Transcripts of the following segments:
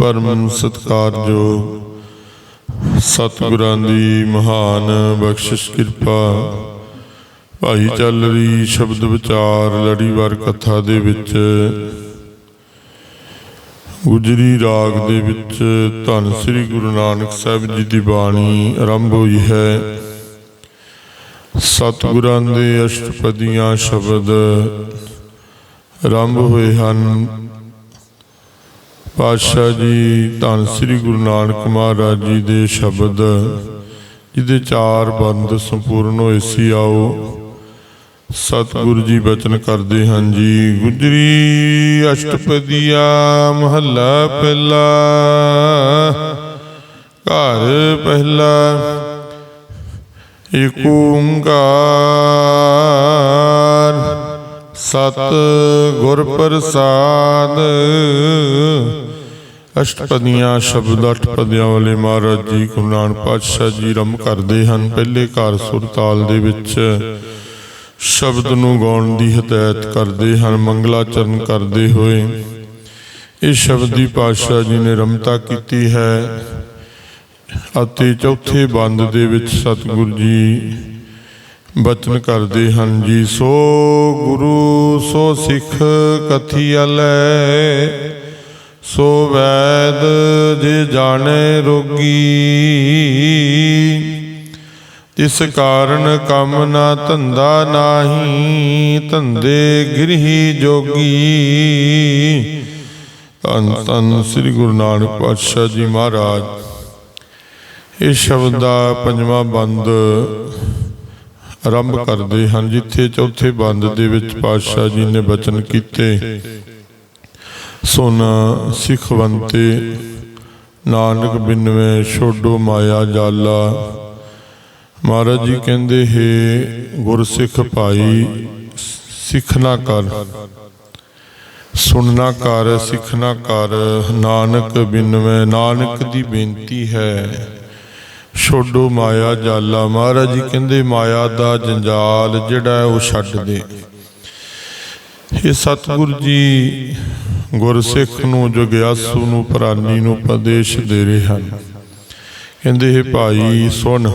ਪਰਮ ਸਤਿਕਾਰਯੋਗ ਸਤਿਗੁਰਾਂ ਦੀ ਮਹਾਨ ਬਖਸ਼ਿਸ਼ ਕਿਰਪਾ, ਭਾਈ ਚੱਲ ਰਹੀ ਸ਼ਬਦ ਵਿਚਾਰ ਲੜੀਵਾਰ ਕਥਾ ਦੇ ਵਿੱਚ, ਗੁਜਰੀ ਰਾਗ ਦੇ ਵਿੱਚ ਧੰਨ ਸ੍ਰੀ ਗੁਰੂ ਨਾਨਕ ਸਾਹਿਬ ਜੀ ਦੀ ਬਾਣੀ ਆਰੰਭ ਹੋਈ ਹੈ। ਸਤਿਗੁਰਾਂ ਦੇ ਅਸ਼ਟਪਦੀਆਂ ਸ਼ਬਦ ਆਰੰਭ ਹੋਏ ਹਨ। ਪਾਤਸ਼ਾਹ ਜੀ, ਧੰਨ ਸ੍ਰੀ ਗੁਰੂ ਨਾਨਕ ਮਹਾਰਾਜ ਜੀ ਦੇ ਸ਼ਬਦ, ਜਿਹਦੇ ਚਾਰ ਬੰਦ ਸੰਪੂਰਨ ਹੋਏ ਸੀ, ਆਓ। ਸਤਿਗੁਰੂ ਜੀ ਬਚਨ ਕਰਦੇ ਹਨ ਜੀ। ਗੁਜਰੀ ਅਸ਼ਟਪਦੀਆ ਮਹੱਲਾ ਪਹਿਲਾ, ਘਰ ਪਹਿਲਾ, ਏਕ ਓੰਕਾਰ, ਸਤ ਗੁਰ ਪ੍ਰਸਾਦ ਅਸ਼ਟਪਦੀਆਂ ਸ਼ਬਦ ਅੱਠ ਪਦਿਆਂ ਵਾਲੇ ਮਹਾਰਾਜ ਜੀ, ਗੁਰੂ ਨਾਨਕ ਪਾਤਸ਼ਾਹ ਜੀ ਰਮ ਕਰਦੇ ਹਨ। ਪਹਿਲੇ ਘਰ ਸੁਰ ਤਾਲ ਦੇ ਵਿੱਚ ਸ਼ਬਦ ਨੂੰ ਗਾਉਣ ਦੀ ਹਦਾਇਤ ਕਰਦੇ ਹਨ, ਮੰਗਲਾਚਰਨ ਕਰਦੇ ਹੋਏ। ਇਹ ਸ਼ਬਦ ਦੀ ਪਾਤਸ਼ਾਹ ਜੀ ਨੇ ਰਮਤਾ ਕੀਤੀ ਹੈ ਅਤੇ ਚੌਥੇ ਬੰਦ ਦੇ ਵਿੱਚ ਸਤਿਗੁਰੂ ਜੀ ਬਚਨ ਕਰਦੇ ਹਨ, ਜੀ ਸੋ ਗੁਰੂ ਸੋ ਸਿੱਖ ਕਥੀਅਲੈ ਸੋ ਵੈਦ ਜੇ ਜਾਣੇ ਰੋਗੀ ਇਸ ਕਾਰਨ ਕੰਮ ਨਾ ਧੰਦਾ ਨਾਹੀ, ਧੰਦੇ ਗ੍ਰਹੀ ਜੋਗੀ। ਧੰਨ ਧੰਨ ਸ੍ਰੀ ਗੁਰੂ ਨਾਨਕ ਪਾਤਸ਼ਾਹ ਜੀ ਮਹਾਰਾਜ। ਇਹ ਸ਼ਬਦ ਦਾ ਪੰਜਵਾਂ ਬੰਦ ਆਰੰਭ ਕਰਦੇ ਹਨ, ਜਿੱਥੇ ਚੌਥੇ ਬੰਦ ਦੇ ਵਿੱਚ ਪਾਤਸ਼ਾਹ ਜੀ ਨੇ ਬਚਨ ਕੀਤੇ। ਸੋਨਾ ਸਿਖਵੰਤੇ, ਨਾਨਕ ਬਿਨਵੇ ਛੋਡੋ ਮਾਇਆ ਜਾਲਾ। ਮਹਾਰਾਜ ਜੀ ਕਹਿੰਦੇ, ਹੈ ਗੁਰਸਿੱਖ ਭਾਈ ਸਿੱਖਣਾ ਕਰ। ਸੁਣਨਾ ਕਰ ਸਿੱਖਣਾ ਕਰ। ਨਾਨਕ ਬਿਨਵੇ, ਨਾਨਕ ਦੀ ਬੇਨਤੀ ਹੈ। ਛੋਡੋ ਮਾਇਆ ਜਾਲਾ। ਮਹਾਰਾਜ ਜੀ ਕਹਿੰਦੇ, ਮਾਇਆ ਦਾ ਜੰਜਾਲ ਜਿਹੜਾ ਉਹ ਛੱਡ ਦੇ। ਇਹ ਸਤਿਗੁਰੂ ਜੀ ਗੁਰਸਿੱਖ ਨੂੰ, ਜਗਿਆਸੂ ਨੂੰ, ਪ੍ਰਾਨੀ ਨੂੰ ਉਪਦੇਸ਼ ਦੇ ਰਹੇ ਹਨ। ਕਹਿੰਦੇ, ਹੈ ਭਾਈ, ਸੁਣ।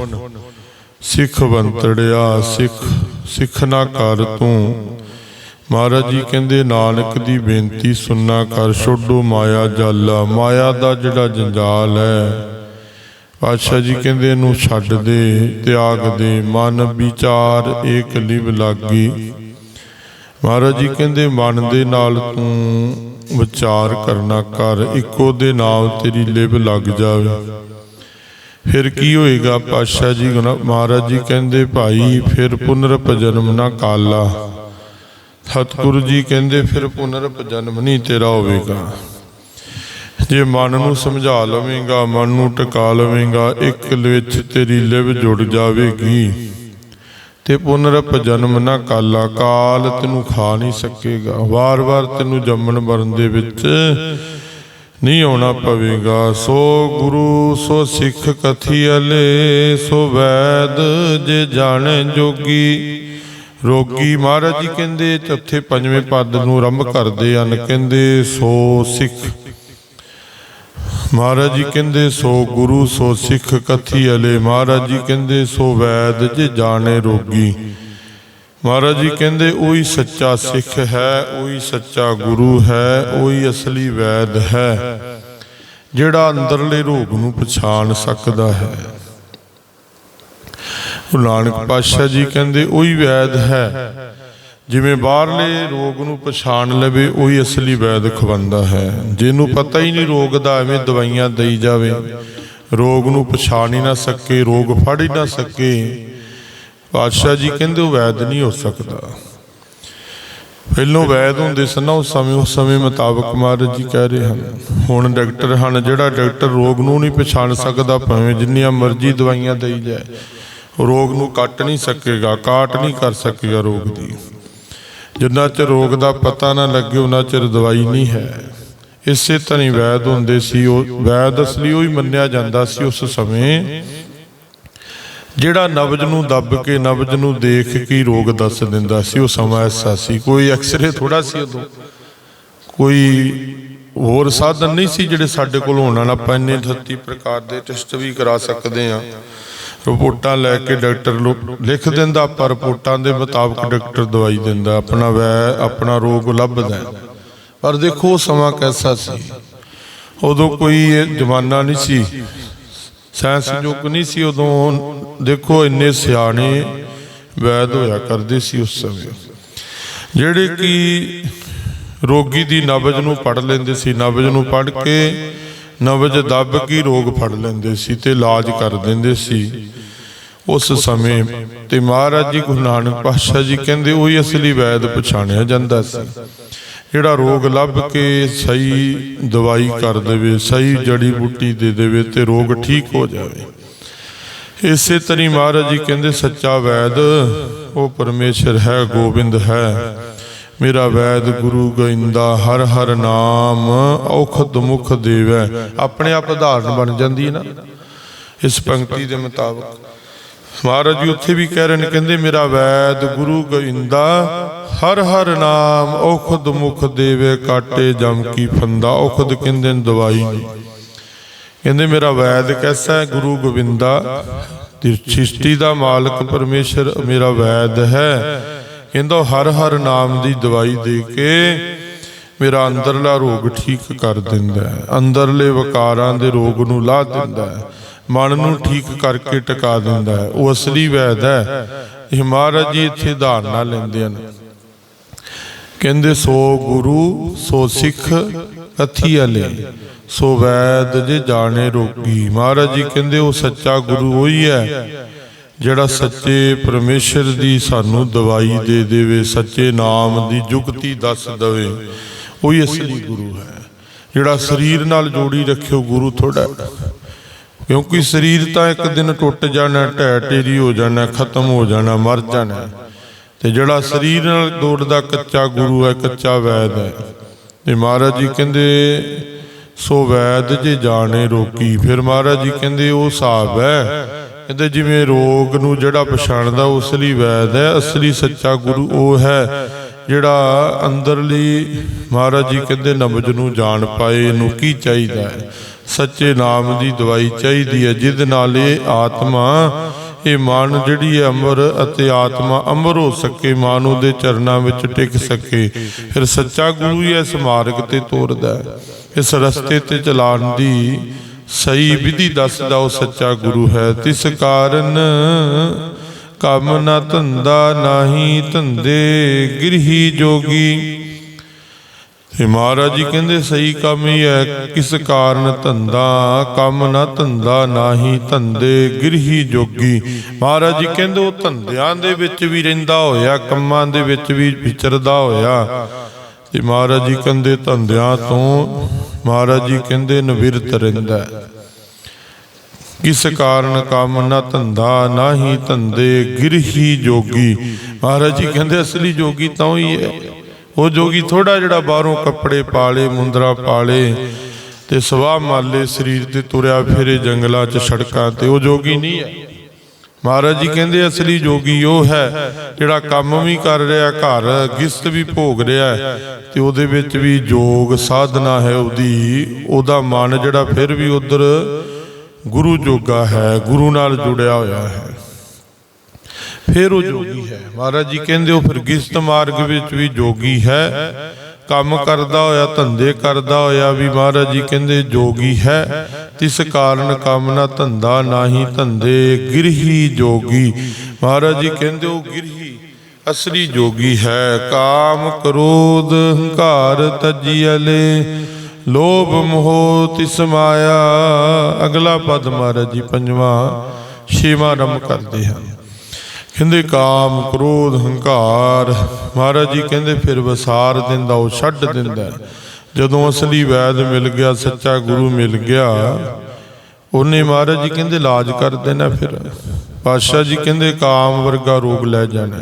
ਸਿੱਖ ਬੰਤੜਿਆ, ਸਿੱਖ ਸਿੱਖ ਨਾ ਕਰ ਤੂੰ। ਮਹਾਰਾਜ ਜੀ ਕਹਿੰਦੇ, ਨਾਨਕ ਦੀ ਬੇਨਤੀ ਸੁਣਨਾ ਕਰ, ਛੋਡੋ ਮਾਇਆ ਜਾਲਾ। ਮਾਇਆ ਦਾ ਜਿਹੜਾ ਜੰਜਾਲ ਹੈ, ਪਾਤਸ਼ਾਹ ਜੀ ਕਹਿੰਦੇ, ਇਹਨੂੰ ਛੱਡ ਦੇ, ਤਿਆਗ ਦੇ। ਮਨ ਵਿਚਾਰ ਏਕ ਲਿਵ ਲਾਗੀ। ਮਹਾਰਾਜ ਜੀ ਕਹਿੰਦੇ, ਮਨ ਦੇ ਨਾਲ ਤੂੰ ਵਿਚਾਰ ਕਰਨਾ ਕਰ, ਇੱਕੋ ਦੇ ਨਾਲ ਤੇਰੀ ਲਿਵ ਲੱਗ ਜਾਵੇ। ਫਿਰ ਕੀ ਹੋਏਗਾ? ਪਾਤਸ਼ਾਹ ਜੀ ਮਹਾਰਾਜ ਜੀ ਕਹਿੰਦੇ, ਭਾਈ, ਫਿਰ ਪੁਨਰਪ ਜਨਮ ਨਾ ਕਾਲਾ। ਸਤਿਗੁਰੂ ਜੀ ਕਹਿੰਦੇ, ਫਿਰ ਪੁਨਰਪ ਜਨਮ ਨਹੀਂ ਤੇਰਾ ਹੋਵੇਗਾ। ਜੇ ਮਨ ਨੂੰ ਸਮਝਾ ਲਵੇਂਗਾ, ਮਨ ਨੂੰ ਟਿਕਾ ਲਵੇਂਗਾ, ਇੱਕ ਵਿੱਚ ਤੇਰੀ ਲਿਵ ਜੁੜ ਜਾਵੇਗੀ। ਤੇ ਪੁਨਰਪ ਜਨਮ ਨਾ ਕਾਲਾ ਕਾਲ, ਤੈਨੂੰ ਖਾ ਨਹੀਂ ਸਕੇਗਾ। ਵਾਰ-ਵਾਰ ਤੈਨੂੰ ਜੰਮਣ ਮਰਨ ਦੇ ਵਿੱਚ ਨਹੀਂ ਆਉਣਾ ਪਵੇਗਾ। ਸੋ ਗੁਰੂ, ਸੋ ਸਿੱਖ ਕਥੀ ਕਥੀਅਲੇ ਸੋ ਵੈਦ ਜੇ ਜਾਣੇ ਜੋਗੀ, ਰੋਗੀ ਮਹਾਰਾਜ ਜੀ ਕਹਿੰਦੇ, ਚੌਥੇ ਪੰਜਵੇਂ ਪਦ ਨੂੰ ਆਰੰਭ ਕਰਦੇ ਹਨ, ਕਹਿੰਦੇ ਸੋ ਸਿੱਖ। ਮਹਾਰਾਜ ਜੀ ਕਹਿੰਦੇ, ਸੋ ਗੁਰੂ, ਸੋ ਸਿੱਖ ਕਥੀ ਅਲੇ। ਮਹਾਰਾਜ ਜੀ ਕਹਿੰਦੇ, ਸੋ ਵੈਦ ਜੇ ਜਾਣੇ ਰੋਗੀ। ਮਹਾਰਾਜ ਜੀ ਕਹਿੰਦੇ, ਉਹੀ ਸੱਚਾ ਸਿੱਖ ਹੈ, ਉਹੀ ਸੱਚਾ ਗੁਰੂ ਹੈ, ਉਹੀ ਅਸਲੀ ਵੈਦ ਹੈ, ਜਿਹੜਾ ਅੰਦਰਲੇ ਰੋਗ ਨੂੰ ਪਛਾਣ ਸਕਦਾ ਹੈ। ਗੁਰੂ ਨਾਨਕ ਪਾਤਸ਼ਾਹ ਜੀ ਕਹਿੰਦੇ, ਉਹੀ ਵੈਦ ਹੈ ਜਿਵੇਂ ਬਾਹਰਲੇ ਰੋਗ ਨੂੰ ਪਛਾਣ ਲਵੇ, ਉਹੀ ਅਸਲੀ ਵੈਦ ਖਵੰਦਾ ਹੈ। ਜਿਹਨੂੰ ਪਤਾ ਹੀ ਨਹੀਂ ਰੋਗ ਦਾ ਐਵੇਂ ਦਵਾਈਆਂ ਦੇਈ ਜਾਵੇ। ਰੋਗ ਨੂੰ ਪਛਾਣ ਹੀ ਨਾ ਸਕੇ, ਰੋਗ ਫੜ ਹੀ ਨਾ ਸਕੇ। ਪਾਤਸ਼ਾਹ ਜੀ ਕਹਿੰਦੇ ਉਹ ਵੈਦ ਨਹੀਂ ਹੋ ਸਕਦਾ। ਪਹਿਲੋਂ ਵੈਦ ਹੁੰਦੇ ਸਨ ਨਾ, ਉਸ ਸਮੇਂ ਉਸ ਸਮੇਂ ਮੁਤਾਬਕ ਮਹਾਰਾਜ ਜੀ ਕਹਿ ਰਹੇ ਹਨ। ਹੁਣ ਡਾਕਟਰ ਹਨ ਜਿਹੜਾ ਡਾਕਟਰ ਰੋਗ ਨੂੰ ਨਹੀਂ ਪਛਾਣ ਸਕਦਾ, ਭਾਵੇਂ ਜਿੰਨੀਆਂ ਮਰਜ਼ੀ ਦਵਾਈਆਂ ਦੇਈ ਜਾਏ। ਰੋਗ ਨੂੰ ਕੱਟ ਨਹੀਂ ਸਕੇਗਾ, ਕਾਟ ਨਹੀਂ ਕਰ ਸਕੇਗਾ ਰੋਗ ਦੀ। ਜਿੰਨਾ ਚਿਰ ਰੋਗ ਦਾ ਪਤਾ ਨਾ ਲੱਗੇ ਉਹਨਾਂ ਚਿਰ ਦਵਾਈ ਨਹੀਂ ਹੈ। ਇਸੇ ਤਰ੍ਹਾਂ ਹੀ ਵੈਦ ਹੁੰਦੇ ਸੀ, ਉਹ ਵੈਦ ਅਸਲੀ ਉਹ ਹੀ ਮੰਨਿਆ ਜਾਂਦਾ ਸੀ ਉਸ ਸਮੇਂ। ਜਿਹੜਾ ਨਬਜ ਨੂੰ ਦੱਬ ਕੇ, ਨਬਜ ਨੂੰ ਦੇਖ ਕੇ ਰੋਗ ਦੱਸ ਦਿੰਦਾ ਸੀ, ਉਹ ਸਮਾਂ ਐਸਾ ਸੀ। ਕੋਈ ਐਕਸਰੇ ਥੋੜਾ ਸੀ ਉਦੋਂ। ਕੋਈ ਹੋਰ ਸਾਧਨ ਨਹੀਂ ਸੀ ਜਿਹੜੇ ਸਾਡੇ ਕੋਲ ਹੋਣ ਵਾਲਾ ਆਪਾਂ ਇੰਨੇ 38 ਪ੍ਰਕਾਰ ਦੇ ਟੈਸਟ ਵੀ ਕਰਾ ਸਕਦੇ ਆ ਰਿਪੋਰਟਾਂ ਲੈ ਕੇ ਡਾਕਟਰ ਲੋ- ਲਿਖ ਦਿੰਦਾ, ਪਰ ਰਿਪੋਰਟਾਂ ਦੇ ਮੁਤਾਬਕ ਡਾਕਟਰ ਦਵਾਈ ਦਿੰਦਾ, ਆਪਣਾ ਵੈ, ਆਪਣਾ ਰੋਗ ਲੱਭਦਾ ਪਰ ਦੇਖੋ, ਉਹ ਸਮਾਂ ਕੈਸਾ ਸੀ? ਉਦੋਂ ਕੋਈ ਜ਼ਮਾਨਾ ਨਹੀਂ ਸੀ ਸਾਇੰਸ ਯੁੱਗ ਨਹੀਂ ਸੀ ਉਦੋਂ। ਦੇਖੋ, ਇੰਨੇ ਸਿਆਣੇ ਵੈਦ ਹੋਇਆ ਕਰਦੇ ਸੀ ਉਸ ਸਮੇਂ। ਜਿਹੜੇ ਕਿ ਰੋਗੀ ਦੀ ਨਬਜ ਨੂੰ ਪੜ ਲੈਂਦੇ ਸੀ, ਨਬਜ ਨੂੰ ਪੜ ਕੇ ਨਵਜ ਦੱਬ ਕੇ ਰੋਗ ਫੜ ਲੈਂਦੇ ਸੀ ਤੇ ਇਲਾਜ ਕਰ ਦਿੰਦੇ ਸੀ। ਉਸ ਸਮੇਂ ਤੇ ਮਹਾਰਾਜ ਜੀ ਗੁਰੂ ਨਾਨਕ ਪਾਤਸ਼ਾਹ ਜੀ ਕਹਿੰਦੇ ਉਹੀ ਅਸਲੀ ਵੈਦ ਪਛਾਣਿਆ ਜਾਂਦਾ ਸੀ। ਜਿਹੜਾ ਰੋਗ ਲੱਭ ਕੇ ਸਹੀ ਦਵਾਈ ਕਰ ਦੇਵੇ, ਸਹੀ ਜੜੀ ਬੂਟੀ ਦੇ ਦੇਵੇ ਤੇ ਰੋਗ ਠੀਕ ਹੋ ਜਾਵੇ। ਇਸੇ ਤਰੀ ਮਹਾਰਾਜ ਜੀ ਕਹਿੰਦੇ, ਸੱਚਾ ਵੈਦ, ਉਹ ਪਰਮੇਸ਼ਰ ਹੈ, ਗੋਬਿੰਦ ਹੈ। ਮੇਰਾ ਵੈਦ ਗੁਰੂ ਗੋਇੰਦਾ, ਹਰ ਹਰ ਨਾਮ ਔਖਦ ਮੁਖ ਦੇਵੈ। ਆਪਣੇ ਆਪ ਉਦਾਹਰਨ ਬਣ ਜਾਂਦੀ ਹੈ ਨਾ। ਇਸ ਪੰਕਤੀ ਦੇ ਮੁਤਾਬਕ। ਮਹਾਰਾਜ ਜੀ ਉੱਥੇ ਵੀ ਕਹਿ ਰਹੇ ਨੇ, ਕਹਿੰਦੇ, ਮੇਰਾ ਵੈਦ ਗੁਰੂ ਗੋਇੰਦਾ, ਹਰ ਹਰ ਨਾਮ ਔਖਦ ਮੁਖ ਦੇਵੇ, ਕਾਟੇ ਜਮ ਕੀ ਫੰਦਾ। ਔਖਦ ਕਹਿੰਦੇ ਨੇ, ਦਵਾਈ। ਕਹਿੰਦੇ, ਮੇਰਾ ਵੈਦ ਕੈਸਾ ਹੈ? ਗੁਰੂ ਗੋਬਿੰਦਾ ਤੇ ਸ੍ਰਿਸ਼ਟੀ ਦਾ ਮਾਲਕ ਪਰਮੇਸ਼ਰ, ਮੇਰਾ ਵੈਦ ਹੈ। ਕਹਿੰਦਾ, ਹਰ ਹਰ ਨਾਮ ਦੀ ਦਵਾਈ ਦੇ ਕੇ ਮੇਰਾ ਅੰਦਰਲਾ ਰੋਗ ਠੀਕ ਕਰ ਦਿੰਦਾ ਹੈ। ਅੰਦਰਲੇ ਵਿਕਾਰਾਂ ਦੇ ਰੋਗ ਨੂੰ ਲਾ ਦਿੰਦਾ ਹੈ। ਮਨ ਨੂੰ ਠੀਕ ਕਰਕੇ ਟਿਕਾ ਦਿੰਦਾ ਹੈ। ਉਹ ਅਸਲੀ ਵੈਦ ਹੈ। ਇਹ ਮਹਾਰਾਜ ਜੀ ਇੱਥੇ ਧਾਰਨਾ ਲੈਂਦੇ ਹਨ। ਕਹਿੰਦੇ, ਸੋ ਗੁਰੂ, ਸੋ ਸਿੱਖ ਅਥੀ ਅਲੇ ਸੋ ਵੈਦ ਜੇ ਜਾਣੇ ਰੋਗੀ। ਮਹਾਰਾਜ ਜੀ ਕਹਿੰਦੇ, ਉਹ ਸੱਚਾ ਗੁਰੂ ਉਹੀ ਹੈ। ਜਿਹੜਾ ਸੱਚੇ ਪਰਮੇਸ਼ਰ ਦੀ ਸਾਨੂੰ ਦਵਾਈ ਦੇ ਦੇਵੇ, ਸੱਚੇ ਨਾਮ ਦੀ ਯੁਕਤੀ ਦੱਸ ਦਵੇ, ਉਹੀ ਅਸਲੀ ਗੁਰੂ ਹੈ। ਜਿਹੜਾ ਸਰੀਰ ਨਾਲ ਜੋੜੀ ਰੱਖਿਓ ਗੁਰੂ ਥੋੜਾ ਕਿਉਂਕਿ ਸਰੀਰ ਤਾਂ ਇੱਕ ਦਿਨ ਟੁੱਟ ਜਾਣਾ, ਢਹਿ ਢੇਰੀ ਹੋ ਜਾਣਾ, ਖਤਮ ਹੋ ਜਾਣਾ, ਮਰ ਜਾਣਾ ਤੇ ਜਿਹੜਾ ਸਰੀਰ ਨਾਲ ਜੋੜਦਾ ਕੱਚਾ ਗੁਰੂ ਹੈ, ਕੱਚਾ ਵੈਦ ਹੈ। ਤੇ ਮਹਾਰਾਜ ਜੀ ਕਹਿੰਦੇ, ਸੋ ਵੈਦ ਜੇ ਜਾਣੇ ਰੋਕੀ, ਫਿਰ ਮਹਾਰਾਜ ਜੀ ਕਹਿੰਦੇ, ਉਹ ਹਿਸਾਬ ਹੈ। ਕਹਿੰਦੇ ਜਿਵੇਂ ਰੋਗ ਨੂੰ ਜਿਹੜਾ ਪਛਾਣਦਾ ਉਸ ਲਈ ਵੈਦ ਹੈ, ਅਸਲੀ ਸੱਚਾ ਗੁਰੂ ਉਹ ਹੈ, ਜਿਹੜਾ ਅੰਦਰਲੀ ਮਹਾਰਾਜ ਜੀ ਕਹਿੰਦੇ ਨਬਜ ਨੂੰ ਜਾਣ ਪਾਏ ਨੂੰ ਕੀ ਚਾਹੀਦਾ ਹੈ? ਸੱਚੇ ਨਾਮ ਦੀ ਦਵਾਈ ਚਾਹੀਦੀ ਹੈ, ਜਿਹਦੇ ਨਾਲ ਇਹ ਆਤਮਾ, ਇਹ ਮਨ ਜਿਹੜੀ ਹੈ ਅਮਰ ਅਤੇ ਆਤਮਾ ਅਮਰ ਹੋ ਸਕੇ, ਮਨ ਉਹਦੇ ਚਰਨਾਂ ਵਿੱਚ ਟਿਕ ਸਕੇ, ਫਿਰ ਸੱਚਾ ਗੁਰੂ ਹੀ ਇਸ ਮਾਰਗ ਤੇ ਤੋਰਦਾ ਹੈ, ਇਸ ਰਸਤੇ ਤੇ ਚਲਾਉਣ ਦੀ ਸਹੀ ਵਿਧੀ ਦੱਸਦਾ ਉਹ ਸੱਚਾ ਗੁਰੂ ਹੈ ਤਿਸ ਕਾਰਨ। ਕੰਮ ਨਾ ਧੰਦਾ ਨਾਹੀ ਧੰਦੇ ਗਿਰਹੀ ਜੋਗੀ। ਤੇ ਮਹਾਰਾਜ ਜੀ ਕਹਿੰਦੇ ਸਹੀ ਕੰਮ ਹੀ ਹੈ ਕਿਸ ਕਾਰਨ ਧੰਦਾ। ਕੰਮ ਨਾ ਧੰਦਾ ਨਾਹੀ ਧੰਦੇ ਗਿਰਹੀ ਜੋਗੀ। ਮਹਾਰਾਜ ਜੀ ਕਹਿੰਦੇ ਉਹ ਧੰਦਿਆਂ ਦੇ ਵਿੱਚ ਵੀ ਰਹਿੰਦਾ ਹੋਇਆ ਕੰਮਾਂ ਦੇ ਵਿੱਚ ਵੀ ਵਿਚਰਦਾ ਹੋਇਆ। ਤੇ ਮਹਾਰਾਜ ਜੀ ਕਹਿੰਦੇ ਧੰਦਿਆਂ ਤੋਂ ਮਹਾਰਾਜ ਜੀ ਕਹਿੰਦੇ ਨਿਵਿਰਤ ਰਹਿੰਦਾ ਕਿਸ ਕਾਰਨ ਕੰਮ ਨਾ ਧੰਦਾ, ਨਾ ਹੀ ਧੰਦੇ ਗਿਰਹੀ ਜੋਗੀ। ਮਹਾਰਾਜ ਜੀ ਕਹਿੰਦੇ, ਅਸਲੀ ਜੋਗੀ ਤਾਂ ਉਹੀ ਹੈ। ਉਹ ਜੋਗੀ ਥੋੜਾ ਜਿਹੜਾ ਬਾਹਰੋਂ ਕੱਪੜੇ ਪਾਲੇ, ਮੁੰਦਰਾ ਪਾਲੇ ਤੇ ਸਵਾਹ ਮਾਲੇ, ਸਰੀਰ ਤੇ ਤੁਰਿਆ ਫਿਰੇ ਜੰਗਲਾਂ 'ਚ ਸੜਕਾਂ ਤੇ। ਉਹ ਜੋਗੀ ਨਹੀਂ ਹੈ। ਮਹਾਰਾਜ ਜੀ ਕਹਿੰਦੇ ਅਸਲੀ ਜੋਗੀ ਉਹ ਹੈ ਜਿਹੜਾ ਕੰਮ ਵੀ ਕਰ ਰਿਹਾ ਘਰ ਗਿਸਤ ਵੀ ਭੋਗ ਰਿਹਾ ਤੇ ਉਹਦੇ ਵਿੱਚ ਵੀ ਜੋਗ ਸਾਧਨਾ ਹੈ ਉਹਦੀ। ਉਹਦਾ। ਮਨ ਜਿਹੜਾ ਫਿਰ ਵੀ ਉਧਰ ਗੁਰੂ ਜੋਗਾ ਹੈ ਗੁਰੂ ਨਾਲ ਜੁੜਿਆ ਹੋਇਆ ਹੈ। ਫਿਰ ਉਹ ਜੋਗੀ ਹੈ। ਮਹਾਰਾਜ ਜੀ ਕਹਿੰਦੇ ਉਹ ਫਿਰ ਗਿਸਤ ਮਾਰਗ ਵਿੱਚ ਵੀ ਜੋਗੀ ਹੈ। ਕੰਮ ਕਰਦਾ ਹੋਇਆ, ਧੰਦੇ ਕਰਦਾ ਹੋਇਆ ਵੀ ਮਹਾਰਾਜ ਜੀ ਕਹਿੰਦੇ ਜੋਗੀ ਹੈ। ਤਿਸ ਕਾਰਨ ਕੰਮ ਨਾ ਧੰਦਾ ਨਾਹੀ ਧੰਦੇ, ਗਿਰਹੀ ਜੋਗੀ। ਮਹਾਰਾਜ ਜੀ ਕਹਿੰਦੇ ਉਹ ਗਿਰਹੀ ਅਸਲੀ ਜੋਗੀ ਹੈ। ਕਾਮ ਕ੍ਰੋਧ ਹੰਕਾਰ ਤਜੀਲੇ ਲੋਭ ਮੋਹ ਤਿਸ ਮਾਇਆ। ਅਗਲਾ ਪਦ ਮਹਾਰਾਜ ਜੀ ਪੰਜਵਾਂ, ਛੇਵਾਂ ਰਮ ਕਰਦੇ ਹਨ। ਕਹਿੰਦੇ ਕਾਮ ਕ੍ਰੋਧ ਹੰਕਾਰ। ਮਹਾਰਾਜ ਜੀ ਕਹਿੰਦੇ ਫਿਰ ਵਸਾਰ ਦਿੰਦਾ, ਉਹ ਛੱਡ ਦਿੰਦਾ ਜਦੋਂ ਅਸਲੀ ਵੈਦ ਮਿਲ ਗਿਆ, ਸੱਚਾ ਗੁਰੂ ਮਿਲ ਗਿਆ, ਉਹਨੇ ਮਹਾਰਾਜ ਜੀ ਕਹਿੰਦੇ ਇਲਾਜ ਕਰ ਦੇਣਾ ਫਿਰ। ਪਾਤਸ਼ਾਹ ਜੀ ਕਹਿੰਦੇ ਕਾਮ ਵਰਗਾ ਰੋਗ ਲੈ ਜਾਣਾ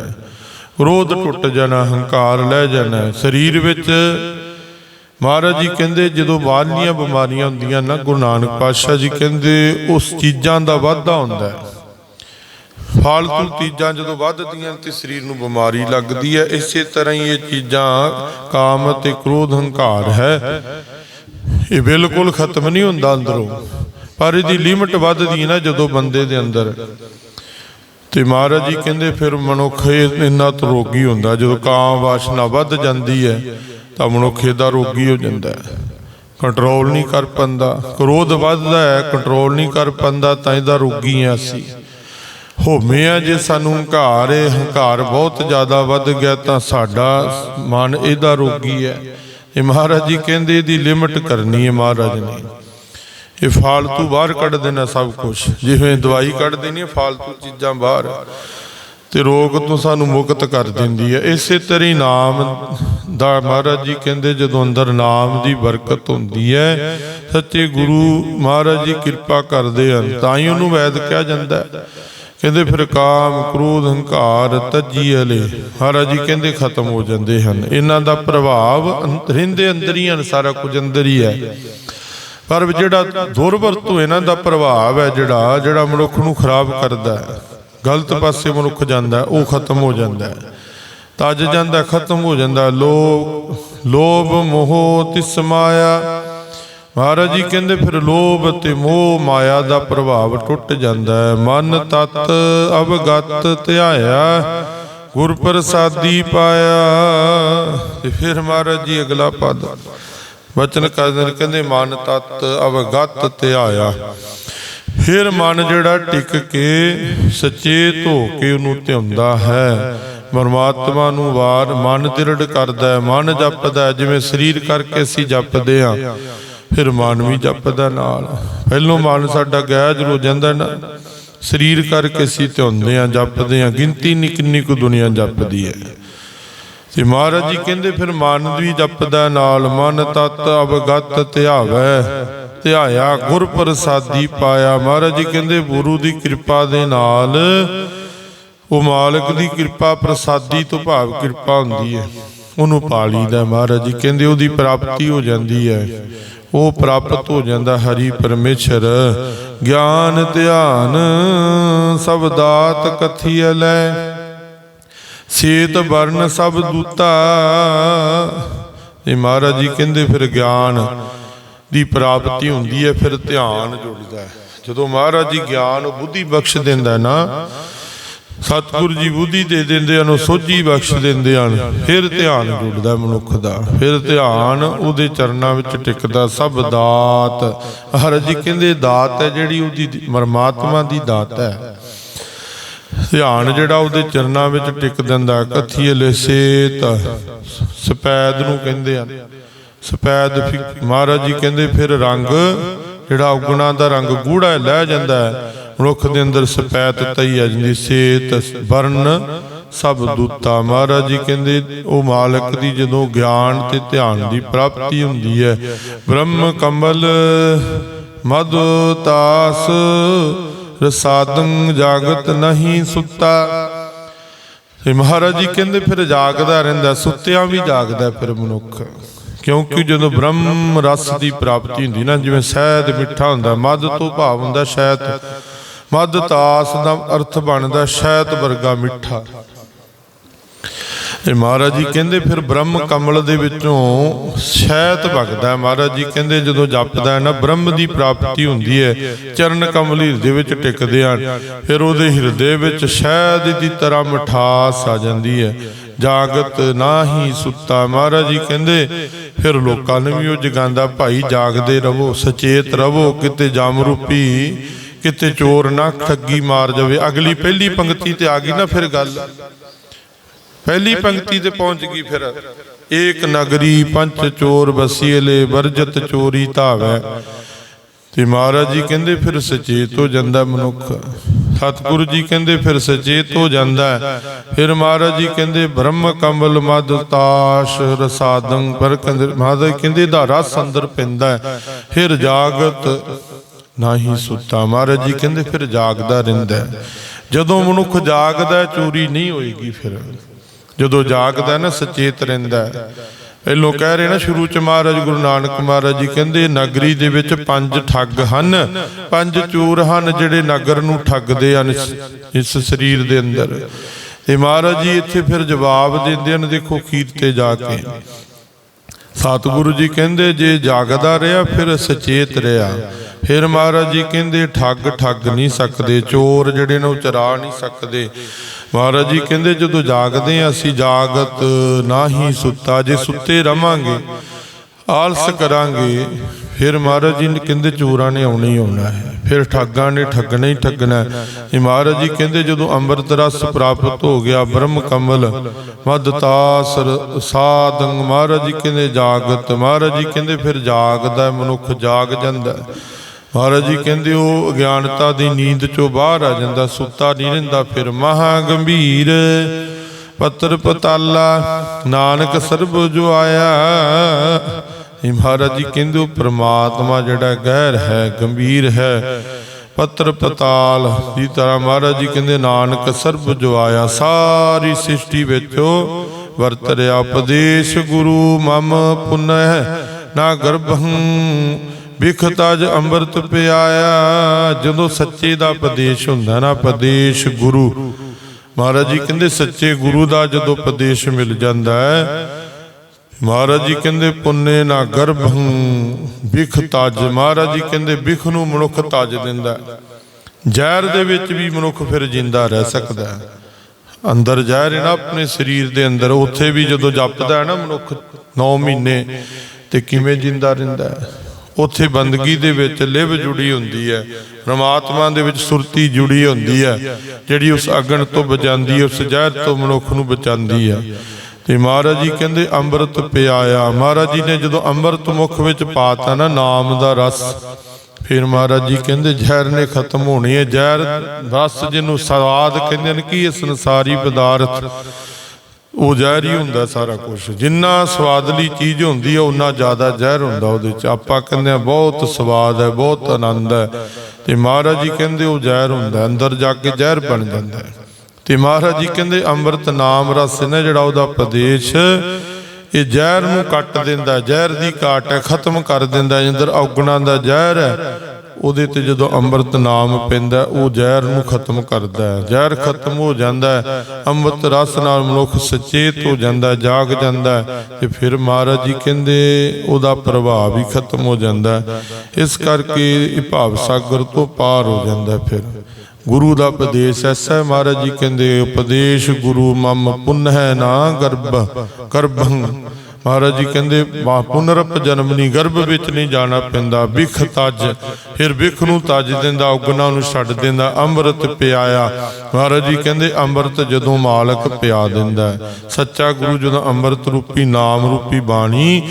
ਕ੍ਰੋਧ ਟੁੱਟ ਜਾਣਾ, ਹੰਕਾਰ ਲੈ ਜਾਣਾ ਸਰੀਰ ਵਿੱਚ ਮਹਾਰਾਜ ਜੀ ਕਹਿੰਦੇ ਜਦੋਂ ਬਾਹਰਲੀਆਂ ਬਿਮਾਰੀਆਂ ਹੁੰਦੀਆਂ ਨਾ, ਗੁਰੂ ਨਾਨਕ ਪਾਤਸ਼ਾਹ ਜੀ ਕਹਿੰਦੇ ਉਸ ਚੀਜ਼ਾਂ ਦਾ ਵਾਧਾ ਹੁੰਦਾ ਹੈ। ਫਾਲਤੂ ਚੀਜ਼ਾਂ ਜਦੋਂ ਵੱਧਦੀਆਂ ਤੇ ਸਰੀਰ ਨੂੰ ਬਿਮਾਰੀ ਲੱਗਦੀ ਹੈ, ਇਸੇ ਤਰ੍ਹਾਂ ਹੀ ਇਹ ਚੀਜ਼ਾਂ ਕਾਮ ਅਤੇ ਕ੍ਰੋਧ ਹੰਕਾਰ ਹੈ। ਇਹ ਬਿਲਕੁਲ ਖਤਮ ਨਹੀਂ ਹੁੰਦਾ ਅੰਦਰੋਂ, ਪਰ ਇਹਦੀ ਲਿਮਟ ਵੱਧਦੀ ਨਾ ਜਦੋਂ ਬੰਦੇ ਦੇ ਅੰਦਰ। ਤੇ ਮਹਾਰਾਜ ਜੀ ਕਹਿੰਦੇ ਫਿਰ ਮਨੁੱਖ ਇਹ ਇੰਨਾ ਤੋਂ ਰੋਗੀ ਹੁੰਦਾ, ਜਦੋਂ ਕਾਮ ਵਾਸ਼ਨਾ ਵੱਧ ਜਾਂਦੀ ਹੈ, ਤਾਂ ਮਨੁੱਖ ਇਹਦਾ ਰੋਗੀ ਹੋ ਜਾਂਦਾ ਹੈ। ਕੰਟਰੋਲ ਨਹੀਂ ਕਰ ਪੰਦਾ, ਕ੍ਰੋਧ ਵੱਧਦਾ ਹੈ, ਕੰਟਰੋਲ ਨਹੀਂ ਕਰ ਪੰਦਾ, ਤਾਂ ਇਹਦਾ ਰੋਗੀ ਹੈ ਅਸੀਂ। ਹੋਮੇ ਜੇ ਸਾਨੂੰ ਹੰਕਾਰ ਹੈ, ਹੰਕਾਰ ਬਹੁਤ ਜ਼ਿਆਦਾ ਵੱਧ ਗਿਆ ਤਾਂ ਸਾਡਾ ਮਨ ਇਹਦਾ ਰੋਗੀ ਹੈ। ਇਹ ਮਹਾਰਾਜ ਜੀ ਕਹਿੰਦੇ ਇਹਦੀ ਲਿਮਟ ਕਰਨੀ ਹੈ ਮਹਾਰਾਜ ਨੇ। ਇਹ ਫਾਲਤੂ ਬਾਹਰ ਕੱਢ ਦੇਣਾ ਸਭ ਕੁਝ ਜਿਵੇਂ ਦਵਾਈ ਕੱਢ ਦੇਣੀ ਹੈ, ਫਾਲਤੂ ਚੀਜ਼ਾਂ ਬਾਹਰ। ਤੇ ਰੋਗ ਤੋਂ ਸਾਨੂੰ ਮੁਕਤ ਕਰ ਦਿੰਦੀ ਹੈ। ਇਸੇ ਤਰ੍ਹਾਂ ਹੀ ਨਾਮ ਦਾ ਮਹਾਰਾਜ ਜੀ ਕਹਿੰਦੇ, ਜਦੋਂ ਅੰਦਰ ਨਾਮ ਦੀ ਬਰਕਤ ਹੁੰਦੀ ਹੈ, ਸੱਚੇ ਗੁਰੂ ਮਹਾਰਾਜ ਜੀ ਕਿਰਪਾ ਕਰਦੇ ਹਨ। ਤਾਂ ਹੀ ਉਹਨੂੰ ਵੈਦ ਕਿਹਾ ਜਾਂਦਾ ਹੈ। ਕਹਿੰਦੇ ਫਿਰ ਕਾਮ, ਕ੍ਰੋਧ, ਹੰਕਾਰ ਤੱਜੀ ਹਲੇ ਮਹਾਰਾਜ ਜੀ ਕਹਿੰਦੇ ਖਤਮ ਹੋ ਜਾਂਦੇ ਹਨ। ਇਹਨਾਂ ਦਾ ਪ੍ਰਭਾਵ ਰਹਿੰਦੇ ਅੰਦਰ ਹੀ ਹਨ ਸਾਰਾ ਕੁਝ ਅੰਦਰ ਹੀ ਹੈ। ਪਰ ਜਿਹੜਾ ਦੁਰਵਰਤੋਂ ਇਹਨਾਂ ਦਾ ਪ੍ਰਭਾਵ ਹੈ, ਜਿਹੜਾ ਜਿਹੜਾ ਮਨੁੱਖ ਨੂੰ ਖਰਾਬ ਕਰਦਾ ਹੈ, ਗਲਤ ਪਾਸੇ ਮਨੁੱਖ ਜਾਂਦਾ ਉਹ ਖਤਮ ਹੋ ਜਾਂਦਾ ਹੈ। ਤਜ ਜਾਂਦਾ, ਖਤਮ ਹੋ ਜਾਂਦਾ। ਹੈ। ਲੋਭ ਲੋਭ ਮੋਹ ਤਿਸ ਮਾਇਆ ਮਹਾਰਾਜ ਜੀ ਕਹਿੰਦੇ ਫਿਰ ਲੋਭ ਤੇ ਮੋਹ ਮਾਇਆ ਦਾ ਪ੍ਰਭਾਵ ਟੁੱਟ ਜਾਂਦਾ ਹੈ। ਮਨ ਤਤ ਅਵਗਤ ਧਿਆਇਆ ਗੁਰ ਪ੍ਰਸਾਦੀ ਪਾਇਆ। ਤੇ ਫਿਰ ਮਹਾਰਾਜ ਜੀ ਅਗਲਾ ਪਦ ਵਚਨ ਕਰਦੇ ਕਹਿੰਦੇ ਮਨ ਤਤ ਅਵਗਤ ਧਿਆਇਆ। ਫਿਰ ਮਨ ਜਿਹੜਾ ਟਿਕ ਕੇ ਸਚੇਤ ਹੋ ਕੇ ਉਹਨੂੰ ਧਿਆਉਂਦਾ ਹੈ। ਪਰਮਾਤਮਾ ਨੂੰ ਵਾਰ ਮਨ ਤਿਰੜ ਕਰਦਾ ਹੈ। ਮਨ ਜਪਦਾ ਜਿਵੇਂ ਸਰੀਰ ਕਰਕੇ ਅਸੀਂ ਜਪਦੇ ਹਾਂ। ਫਿਰ ਮਨ ਵੀ ਜਪਦਾ ਨਾਲ। ਪਹਿਲੋਂ ਮਨ ਸਾਡਾ ਗੈਜ ਹੋ ਜਾਂਦਾ ਨਾ। ਸਰੀਰ ਕਰਕੇ ਅਸੀਂ ਧਿਆਉਂਦੇ ਹਾਂ, ਜਪਦੇ ਹਾਂ। ਗਿਣਤੀ ਨਹੀਂ ਕਿੰਨੀ ਕੁ ਦੁਨੀਆ ਜਪਦੀ ਹੈ। ਤੇ ਮਹਾਰਾਜ ਜੀ ਕਹਿੰਦੇ ਫਿਰ ਮਨ ਵੀ ਜਪਦਾ ਨਾਲ, ਮਨ ਤਤ ਅਵਗਤ ਧਿਆਵੈ ਧਿਆਇਆ ਗੁਰ ਪ੍ਰਸਾਦੀ ਪਾਇਆ। ਮਹਾਰਾਜ ਜੀ ਕਹਿੰਦੇ ਗੁਰੂ ਦੀ ਕਿਰਪਾ ਦੇ ਨਾਲ ਉਹ ਮਾਲਕ ਦੀ ਕਿਰਪਾ, ਪ੍ਰਸਾਦੀ ਤੋਂ ਭਾਵ ਕਿਰਪਾ ਹੁੰਦੀ ਹੈ। ਉਹਨੂੰ ਪਾ ਲਈਦਾ ਮਹਾਰਾਜ ਜੀ। ਕਹਿੰਦੇ ਉਹਦੀ ਪ੍ਰਾਪਤੀ ਹੋ ਜਾਂਦੀ ਹੈ। ਉਹ ਪ੍ਰਾਪਤ ਹੋ ਜਾਂਦਾ ਹਰੀ ਪਰਮੇਸ਼ਰ। ਗਿਆਨ, ਧਿਆਨ ਸਭ ਦਾਤ ਕਥੀਐ ਲੈ। ਸੇਤ ਵਰਨ ਸਭ ਦੂਤਾ। ਇਹ ਮਹਾਰਾਜ ਜੀ ਕਹਿੰਦੇ ਫਿਰ ਗਿਆਨ ਦੀ ਪ੍ਰਾਪਤੀ ਹੁੰਦੀ ਹੈ ਫਿਰ ਧਿਆਨ ਜੁੜਦਾ। ਹੈ ਜਦੋਂ ਮਹਾਰਾਜ ਜੀ ਗਿਆਨ ਬੁੱਧੀ ਬਖਸ਼ ਦਿੰਦਾ ਨਾ ਸਤਿਗੁਰੂ ਜੀ ਬੁੱਧੀ ਦੇ ਦਿੰਦੇ ਹਨ ਸੋਝੀ ਬਖਸ਼ ਦਿੰਦੇ ਹਨ। ਫਿਰ ਧਿਆਨ ਜੁੜਦਾ ਮਨੁੱਖ ਦਾ, ਫਿਰ ਧਿਆਨ ਉਹਦੇ ਚਰਨਾਂ ਵਿੱਚ ਟਿਕਦਾ, ਸਭ ਦਾਤ। ਮਹਾਰਾਜ ਜੀ ਕਹਿੰਦੇ ਦਾਤ ਹੈ, ਜਿਹੜੀ ਉਹਦੀ ਪਰਮਾਤਮਾ ਦੀ ਦਾਤ ਹੈ। ਧਿਆਨ ਜਿਹੜਾ ਉਹਦੇ ਚਰਨਾਂ ਵਿੱਚ ਟਿਕ ਦਿੰਦਾ, ਕਥੀਏ ਲਸੇਤ ਸਪੈਦ ਨੂੰ ਕਹਿੰਦੇ ਹਨ। ਸਪੈਦ ਫਿ- ਮਹਾਰਾਜ ਜੀ ਕਹਿੰਦੇ, ਫਿਰ ਰੰਗ ਜਿਹੜਾ ਔਗਣਾ ਦਾ ਰੰਗ ਗੂੜਾ ਲੈ ਜਾਂਦਾ ਹੈ। ਮਨੁੱਖ ਦੇ ਅੰਦਰ ਸਪੈਤ ਤਈ ਆ ਜਾਂਦੀ ਸੇਤ ਵਰਨ ਸਭ ਦੂਤਾ ਮਹਾਰਾਜ ਜੀ ਕਹਿੰਦੇ, ਉਹ ਮਾਲਕ ਦੀ ਜਦੋਂ ਗਿਆਨ ਤੇ ਧਿਆਨ ਦੀ ਪ੍ਰਾਪਤੀ ਹੁੰਦੀ ਹੈ। ਬ੍ਰਹਮ ਕਮਲ ਮਦ ਤਾਸ, ਰਸਾਦੰ ਜਾਗਤ ਨਹੀਂ ਸੁੱਤਾ। ਤੇ ਮਹਾਰਾਜ ਜੀ ਕਹਿੰਦੇ, ਫਿਰ ਜਾਗਦਾ ਰਹਿੰਦਾ, ਸੁੱਤਿਆਂ ਵੀ ਜਾਗਦਾ ਫਿਰ ਮਨੁੱਖ। ਕਿਉਂਕਿ ਜਦੋਂ ਬ੍ਰਹਮ ਰਸ ਦੀ ਪ੍ਰਾਪਤੀ ਹੁੰਦੀ ਨਾ, ਜਿਵੇਂ ਸ਼ਹਿਦ ਮਿੱਠਾ ਹੁੰਦਾ, ਮਦ ਤੋਂ ਭਾਵ ਹੁੰਦਾ ਸ਼ਹਿਦ ਮਦ ਤਾਸ ਦਾ ਅਰਥ ਬਣਦਾ ਸ਼ਹਿਦ ਵਰਗਾ ਮਿੱਠਾ। ਇਹ ਮਹਾਰਾਜ ਜੀ ਕਹਿੰਦੇ ਫਿਰ ਬ੍ਰਹਮ ਕਮਲ ਦੇ ਵਿੱਚੋਂ ਸ਼ਹਿਦ ਵਗਦਾ ਮਹਾਰਾਜ ਜੀ ਕਹਿੰਦੇ ਜਦੋਂ ਜਪਦਾ ਹੈ ਨਾ, ਬ੍ਰਹਮ ਦੀ ਪ੍ਰਾਪਤੀ ਹੁੰਦੀ ਹੈ। ਚਰਨ ਕਮਲ ਹਿਰਦੇ ਵਿੱਚ ਟਿਕਦੇ ਹਨ। ਫਿਰ ਉਹਦੇ ਹਿਰਦੇ ਵਿੱਚ ਸ਼ਹਿਦ ਦੀ ਤਰ੍ਹਾਂ ਮਿਠਾਸ ਆ ਜਾਂਦੀ ਹੈ। ਜਾਗਤ ਨਾਹੀ ਸੁੱਤਾ। ਮਹਾਰਾਜ ਜੀ ਕਹਿੰਦੇ ਫਿਰ ਲੋਕਾਂ ਨੂੰ ਵੀ ਉਹ ਜਗਾਉਂਦਾ, ਭਾਈ ਜਾਗਦੇ ਰਹੋ, ਸਚੇਤ ਰਹੋ, ਕਿਤੇ ਜਮ ਰੂਪੀ ਕਿਤੇ ਚੋਰ ਨਾ ਠੱਗੀ ਮਾਰ ਜਾਵੇ। ਅਗਲੀ ਪਹਿਲੀ ਪੰਕਤੀ ਤੇ ਆ ਗਈ ਨਾ ਫਿਰ ਗੱਲ। ਪਹਿਲੀ ਪੰਕਤੀ ਤੇ ਪਹੁੰਚ ਗਈ ਫਿਰ। ਏਕ ਨਗਰੀ ਪੰਚ ਚੋਰ ਬਸੀਲੇ ਵਰਜਤ ਚੋਰੀ ਧਾਵੈ। ਤੇ ਮਹਾਰਾਜ ਜੀ ਕਹਿੰਦੇ ਫਿਰ ਸੁਚੇਤ ਹੋ ਜਾਂਦਾ ਮਨੁੱਖ। ਸਤਿਗੁਰੂ ਜੀ ਕਹਿੰਦੇ ਫਿਰ ਸਚੇਤ ਹੋ ਜਾਂਦਾ ਫਿਰ ਮਹਾਰਾਜ ਜੀ ਕਹਿੰਦੇ, ਬ੍ਰਹਮ, ਕਮਲ, ਮਦ, ਤਾਸ਼, ਰਸਾਦੰ ਪਰ ਕਹਿੰਦੇ, ਮਹਾਰਾਜ ਕਹਿੰਦੇ ਦਾ ਰਸ ਅੰਦਰ ਪੈਂਦਾ ਫਿਰ ਜਾਗਤ ਨਾ ਹੀ ਸੁੱਤਾ। ਮਹਾਰਾਜ ਜੀ ਕਹਿੰਦੇ ਫਿਰ ਜਾਗਦਾ ਰਹਿੰਦਾ ਜਦੋਂ ਮਨੁੱਖ ਜਾਗਦਾ ਚੋਰੀ ਨਹੀਂ ਹੋਏਗੀ ਫਿਰ। ਜਦੋਂ ਜਾਗਦਾ ਨਾ, ਸਚੇਤ ਰਹਿੰਦਾ ਹੈ। ਪਹਿਲੋਂ ਕਹਿ ਰਹੇ ਨਾ ਸ਼ੁਰੂ ਚ ਮਹਾਰਾਜ ਗੁਰੂ ਨਾਨਕ ਮਹਾਰਾਜ ਜੀ ਕਹਿੰਦੇ, ਨਗਰੀ ਦੇ ਵਿੱਚ ਪੰਜ ਠੱਗ ਹਨ। ਪੰਜ ਚੋਰ ਹਨ ਜਿਹੜੇ ਨਗਰ ਨੂੰ ਠੱਗਦੇ ਹਨ ਇਸ- ਇਸ ਸਰੀਰ ਦੇ ਅੰਦਰ। ਤੇ ਮਹਾਰਾਜ ਜੀ ਇੱਥੇ ਫਿਰ ਜਵਾਬ ਦਿੰਦੇ ਹਨ, ਦੇਖੋ ਖੀਰ ਤੇ ਜਾ ਕੇ। ਸਤਿਗੁਰੂ ਜੀ ਕਹਿੰਦੇ, ਜੇ ਜਾਗਦਾ ਰਿਹਾ, ਫਿਰ ਸਚੇਤ ਰਿਹਾ। ਫਿਰ ਮਹਾਰਾਜ ਜੀ ਕਹਿੰਦੇ, ਠੱਗ ਠੱਗ ਨਹੀਂ ਸਕਦੇ, ਚੋਰ ਜਿਹੜੇ ਨੇ ਉਹ ਚਰਾ ਨਹੀਂ ਸਕਦੇ। ਮਹਾਰਾਜ ਜੀ ਕਹਿੰਦੇ, ਜਦੋਂ ਜਾਗਦੇ ਹਾਂ, ਅਸੀਂ ਜਾਗਤ ਨਾਹੀ ਸੁੱਤਾ। ਜੇ ਸੁੱਤੇ ਰਵਾਂਗੇ, ਆਲਸ ਕਰਾਂਗੇ। ਫਿਰ ਮਹਾਰਾਜ ਜੀ ਕਹਿੰਦੇ ਚੋਰਾਂ ਨੇ ਆਉਣਾ ਹੀ ਆਉਣਾ ਹੈ ਫਿਰ ਠੱਗਾਂ ਨੇ ਠੱਗਣਾ ਹੀ ਠੱਗਣਾ ਹੈ। ਮਹਾਰਾਜ ਜੀ ਕਹਿੰਦੇ ਜਦੋਂ ਅੰਮ੍ਰਿਤ ਰਸ ਪ੍ਰਾਪਤ ਹੋ ਗਿਆ, ਬ੍ਰਹਮ ਕਮਲ ਮਦਤਾਸਰ ਸਾਧੰ, ਮਹਾਰਾਜ ਜੀ ਕਹਿੰਦੇ ਜਾਗਤ, ਮਹਾਰਾਜ ਜੀ ਕਹਿੰਦੇ ਫਿਰ ਜਾਗਦਾ ਮਨੁੱਖ ਜਾਗ ਜਾਂਦਾ ਮਹਾਰਾਜ ਜੀ ਕਹਿੰਦੇ ਉਹ ਅਗਿਆਨਤਾ ਦੀ ਨੀਂਦ ਚੋਂ ਬਾਹਰ ਆ ਜਾਂਦਾ, ਸੁੱਤਾ ਨਹੀਂ ਰਹਿੰਦਾ, ਫਿਰ ਮਹਾ ਗੰਭੀਰ ਪੱਤਰ ਪਤਾਲਾ, ਨਾਨਕ ਸਰਬ ਜੋ ਆਇਆ ਇਹ ਮਹਾਰਾਜ ਜੀ ਕਹਿੰਦੇ ਉਹ ਪ੍ਰਮਾਤਮਾ ਜਿਹੜਾ ਗਹਿਰ ਹੈ, ਗੰਭੀਰ ਹੈ, ਪੱਤਰ ਪਤਾਲ ਦੀ ਤਰ੍ਹਾਂ ਮਹਾਰਾਜ ਜੀ ਕਹਿੰਦੇ, ਨਾਨਕ ਸਰਬ ਜਵਾਇਆ ਸਾਰੀ ਸ੍ਰਿਸ਼ਟੀ ਵਿੱਚੋਂ ਵਰਤ ਰਿਹਾ, ਉਪਦੇਸ਼ ਗੁਰੂ ਮਮ ਪੁਨਹ, ਨਾ ਗਰਭੰ ਵਿਖ ਤਜ ਅੰਮ੍ਰਿਤ ਪਿਆਇਆ। ਜਦੋਂ ਸੱਚੇ ਦਾ ਉਪਦੇਸ਼ ਹੁੰਦਾ ਨਾ, ਉਪਦੇਸ਼ ਗੁਰੂ। ਮਹਾਰਾਜ ਜੀ ਕਹਿੰਦੇ, ਸੱਚੇ ਗੁਰੂ ਦਾ ਜਦੋਂ ਉਪਦੇਸ਼ ਮਿਲ ਜਾਂਦਾ ਹੈ ਮਹਾਰਾਜ ਜੀ ਕਹਿੰਦੇ, ਪੁੰਨੇ ਨਾ ਗਰਭੰ ਵਿਖ ਤਜ। ਮਹਾਰਾਜ ਜੀ ਕਹਿੰਦੇ ਵਿਖ ਨੂੰ ਮਨੁੱਖ ਤਜ ਦਿੰਦਾ ਜ਼ਹਿਰ ਦੇ ਵਿੱਚ ਵੀ ਮਨੁੱਖ ਫਿਰ ਜਿੰਦਾ ਰਹਿ ਸਕਦਾ ਹੈ। ਅੰਦਰ ਜ਼ਹਿਰ ਹੈ ਨਾ ਆਪਣੇ ਸਰੀਰ ਦੇ ਅੰਦਰ, ਉੱਥੇ ਵੀ ਜਦੋਂ ਜਪਦਾ ਹੈ ਨਾ ਮਨੁੱਖ 9 ਮਹੀਨੇ, ਤੇ ਕਿਵੇਂ ਜਿੰਦਾ ਰਹਿੰਦਾ ਹੈ? ਉੱਥੇ ਬੰਦਗੀ ਦੇ ਵਿੱਚ ਲਿਵ ਜੁੜੀ ਹੁੰਦੀ ਹੈ, ਪਰਮਾਤਮਾ ਦੇ ਵਿੱਚ ਸੁਰਤੀ ਜੁੜੀ ਹੁੰਦੀ ਹੈ, ਜਿਹੜੀ ਉਸ ਅਗਨ ਤੋਂ ਬਚਾਉਂਦੀ ਹੈ, ਉਸ ਜ਼ਹਿਰ ਤੋਂ ਮਨੁੱਖ ਨੂੰ ਬਚਾਉਂਦੀ ਹੈ। ਤੇ ਮਹਾਰਾਜ ਜੀ ਕਹਿੰਦੇ, ਅੰਮ੍ਰਿਤ ਪਿਆਇਆ। ਮਹਾਰਾਜ ਜੀ ਨੇ ਜਦੋਂ ਅੰਮ੍ਰਿਤ ਮੁਖ ਵਿੱਚ ਪਾਤਾ ਨਾ, ਨਾਮ ਦਾ ਰਸ, ਫਿਰ ਮਹਾਰਾਜ ਜੀ ਕਹਿੰਦੇ, ਜ਼ਹਿਰ ਨੇ ਖਤਮ ਹੋਣੀ ਹੈ। ਜ਼ਹਿਰ, ਰਸ ਜਿਹਨੂੰ ਸਵਾਦ ਕਹਿੰਦੇ ਨੇ ਕੀ ਇਹ ਸੰਸਾਰੀ ਪਦਾਰਥ, ਉਹ ਜ਼ਹਿਰ ਹੀ ਹੁੰਦਾ ਸਾਰਾ ਕੁਝ ਜਿੰਨਾ ਸਵਾਦਲੀ ਚੀਜ਼ ਹੁੰਦੀ ਹੈ ਉਨਾ ਜ਼ਿਆਦਾ ਜ਼ਹਿਰ ਹੁੰਦਾ ਉਹਦੇ ਚ। ਆਪਾਂ ਕਹਿੰਦੇ ਆ ਬਹੁਤ ਸਵਾਦ ਹੈ, ਬਹੁਤ ਆਨੰਦ ਹੈ। ਤੇ ਮਹਾਰਾਜ ਜੀ ਕਹਿੰਦੇ, ਉਹ ਜ਼ਹਿਰ ਹੁੰਦਾ ਅੰਦਰ ਜਾ ਕੇ ਜ਼ਹਿਰ ਬਣ ਜਾਂਦਾ ਹੈ। ਤੇ ਮਹਾਰਾਜ ਜੀ ਕਹਿੰਦੇ ਅੰਮ੍ਰਿਤ ਨਾਮ ਰਸ ਨੇ ਜਿਹੜਾ ਉਹਦਾ ਪ੍ਰਦੇਸ਼, ਇਹ ਜ਼ਹਿਰ ਨੂੰ ਕੱਟ ਦਿੰਦਾ, ਜ਼ਹਿਰ ਦੀ ਕਾਟ ਹੈ, ਖਤਮ ਕਰ ਦਿੰਦਾ ਅੰਦਰ ਔਗਣਾ ਦਾ ਜ਼ਹਿਰ ਹੈ, ਉਹਦੇ ਤੇ ਜਦੋਂ ਅੰਮ੍ਰਿਤ ਨਾਮ ਪੈਂਦਾ, ਉਹ ਜ਼ਹਿਰ ਨੂੰ ਖਤਮ ਕਰਦਾ ਹੈ। ਜ਼ਹਿਰ ਖਤਮ ਹੋ ਜਾਂਦਾ ਹੈ, ਅੰਮ੍ਰਿਤ ਰਸ ਨਾਲ ਮਨੁੱਖ ਸੁਚੇਤ ਹੋ ਜਾਂਦਾ ਜਾਗ ਜਾਂਦਾ ਹੈ, ਤੇ ਫਿਰ ਮਹਾਰਾਜ ਜੀ ਕਹਿੰਦੇ ਉਹਦਾ ਪ੍ਰਭਾਵ ਹੀ ਖਤਮ ਹੋ ਜਾਂਦਾ ਇਸ ਕਰਕੇ ਇਹ ਭਾਵ ਸਾਗਰ ਤੋਂ ਪਾਰ ਹੋ ਜਾਂਦਾ ਫਿਰ। ਗੁਰੂ ਦਾ ਉਪਦੇਸ਼ ਐਸਾ ਹੈ, ਮਹਾਰਾਜ ਜੀ ਕਹਿੰਦੇ ਉਪਦੇਸ਼ ਗੁਰੂ ਮਮ ਪੁਨਹ ਨਾ ਗਰਭ ਗਰਭੰ। ਮਹਾਰਾਜ ਜੀ ਕਹਿੰਦੇ ਮਾ ਪੁਨਰਪ ਜਨਮ ਨਹੀਂ ਗਰਭ ਵਿੱਚ ਨਹੀਂ ਜਾਣਾ ਪੈਂਦਾ ਵਿਖ ਤਜ। ਫਿਰ ਵਿਖ ਨੂੰ ਤਜ ਦਿੰਦਾ ਉਗਨਾ ਨੂੰ ਛੱਡ ਦਿੰਦਾ ਅੰਮ੍ਰਿਤ ਪਿਆਇਆ। ਮਹਾਰਾਜ ਜੀ ਕਹਿੰਦੇ ਅੰਮ੍ਰਿਤ ਜਦੋਂ ਮਾਲਕ ਪਿਆ ਦਿੰਦਾ ਸੱਚਾ ਗੁਰੂ ਜਦੋਂ ਅੰਮ੍ਰਿਤ ਰੂਪੀ ਨਾਮ ਰੂਪੀ ਬਾਣੀ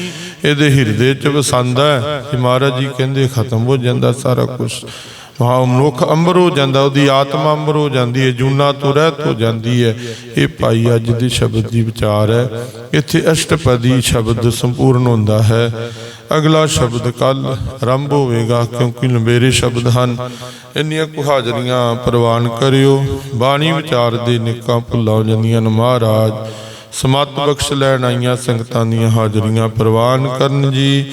ਇਹਦੇ ਹਿਰਦੇ 'ਚ ਵਸੰਦਾ ਹੈ ਮਹਾਰਾਜ ਜੀ ਕਹਿੰਦੇ ਖਤਮ ਹੋ ਜਾਂਦਾ ਸਾਰਾ ਕੁਝ ਮਹਾ ਮਨੁੱਖ ਅੰਬਰ ਹੋ ਜਾਂਦਾ, ਉਹਦੀ ਆਤਮਾ ਅੰਬਰ ਹੋ ਜਾਂਦੀ ਹੈ, ਜੂਨਾ ਤੋਂ ਰਹਿਤ ਹੋ ਜਾਂਦੀ ਹੈ। ਇਹ ਭਾਈ ਅੱਜ ਦੇ ਸ਼ਬਦ ਦੀ ਵਿਚਾਰ ਹੈ। ਇੱਥੇ ਅਸ਼ਟਪਦੀ ਸ਼ਬਦ ਸੰਪੂਰਨ ਹੁੰਦਾ ਹੈ। ਅਗਲਾ ਸ਼ਬਦ ਕੱਲ ਆਰੰਭ ਹੋਵੇਗਾ, ਕਿਉਂਕਿ ਲੰਬੇਰੇ ਸ਼ਬਦ ਹਨ। ਇੰਨੀਆਂ ਕੁ ਹਾਜ਼ਰੀਆਂ ਪ੍ਰਵਾਨ ਕਰਿਓ। ਬਾਣੀ ਵਿਚਾਰ ਦੇ ਨਿੱਕਾਂ ਭੁੱਲਾਂ ਹੋ ਜਾਂਦੀਆਂ ਨੇ ਮਹਾਰਾਜ। ਸਮਤ ਬਖਸ਼ ਲੈਣ ਆਈਆਂ ਸੰਗਤਾਂ ਦੀਆਂ ਹਾਜ਼ਰੀਆਂ ਪ੍ਰਵਾਨ ਕਰਨ ਜੀ।